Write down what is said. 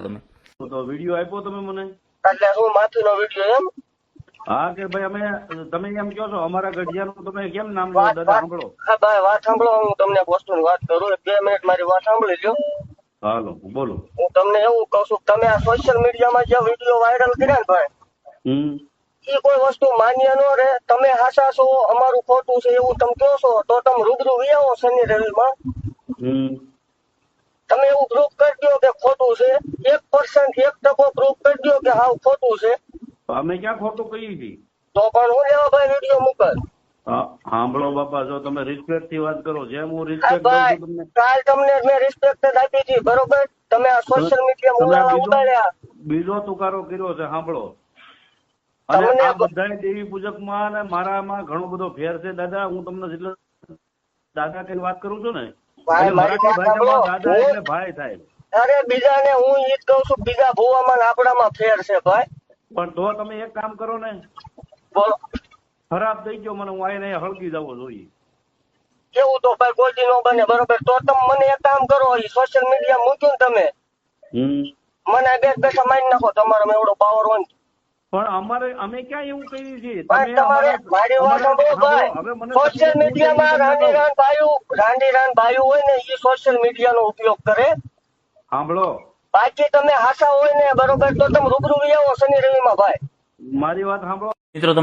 તમે. તો વીડિયો આપ્યો તમે મને? એટલે હું માથું વીડિયો એમ? હા કે ભાઈ અમે તમે એમ કહો છો અમારા ગઢિયાનું તમે કેમ નામ લો દાદા સાંભળો. હા ભાઈ વાત સાંભળો હું તમને વસ્તુની વાત કરું. બે મિનિટ મારી વાત સાંભળી લ્યો. હાલો બોલો. હું તમને એવું કહું છું કે તમે આ સોશિયલ મીડિયામાં જે વીડિયો વાયરલ કર્યા ને ભાઈ હમ. એ કોઈ વસ્તુ માન્ય ન રહે. તમે હાસા છો અમારું ખોટું છે એવું તમે કહો છો તો તમે રૂબરૂ વિયાવો શનિ રવિમાં હમ. તમે એવું પ્રૂફ કરી દો કે ખોટું છે. એક પર્સન્ટ એક ટકો પ્રૂફ કરી દો કે હાવ ખોટું છે. અમે ક્યાં ખોટું કહ્યું છે? તો પણ હું લેવા ભાઈ વીડિયો મૂકલ સાંભળો બાપા જો તમે રિસ્પેક્ટથી વાત કરો જેમ હું રિસ્પેક્ટ તમને. કાલ તમને મેં રિસ્પેક્ટ જ આપી હતી બરોબર? તમે આ સોશિયલ મીડિયા મુલાવા બીજો- ઉડાડ્યા. બીજો તુકારો કર્યો છે સાંભળો. અને આ બધા દેવી પૂજકમાં અને મારામાં ઘણો બધો ફેર છે દાદા હું તમને જેટલો દાદા કઈ વાત કરું છું ને મરાઠી ભાષામાં દાદા હું- એટલે ભાઈ થાય. અરે બીજાને હું ઈ જ કહું છું બીજા ભૂવામાં આપણામાં ફેર છે ભાઈ. પણ તો તમે એક કામ કરો ને બોલો. ખરાબ થઈ ગયો મને હું આઈને હળગી જવો જોઈએ કેવું તો ભાઈ કોઈ નો બને બરોબર? તો તમે મને એક કામ કરો ઈ સોશિયલ મીડિયા મૂક્યું ને તમે. મને બે બેઠા મારી નાખો તમારો એવડો પાવર હોય. પણ અમારે અમે ક્યાં એવું કહીએ છીએ સોશિયલ મીડિયામાં રાંડી રાન બાયું રાંડી રાન બાયું હોય ને એ સોશિયલ મીડિયાનો ઉપયોગ કરે. સાંભળો. બાકી તમે હાસા હોય ને બરોબર તો તમે રૂબરૂ આવો શનિ રવિમાં ભાઈ. મારી વાત સાંભળો. મિત્રો તમે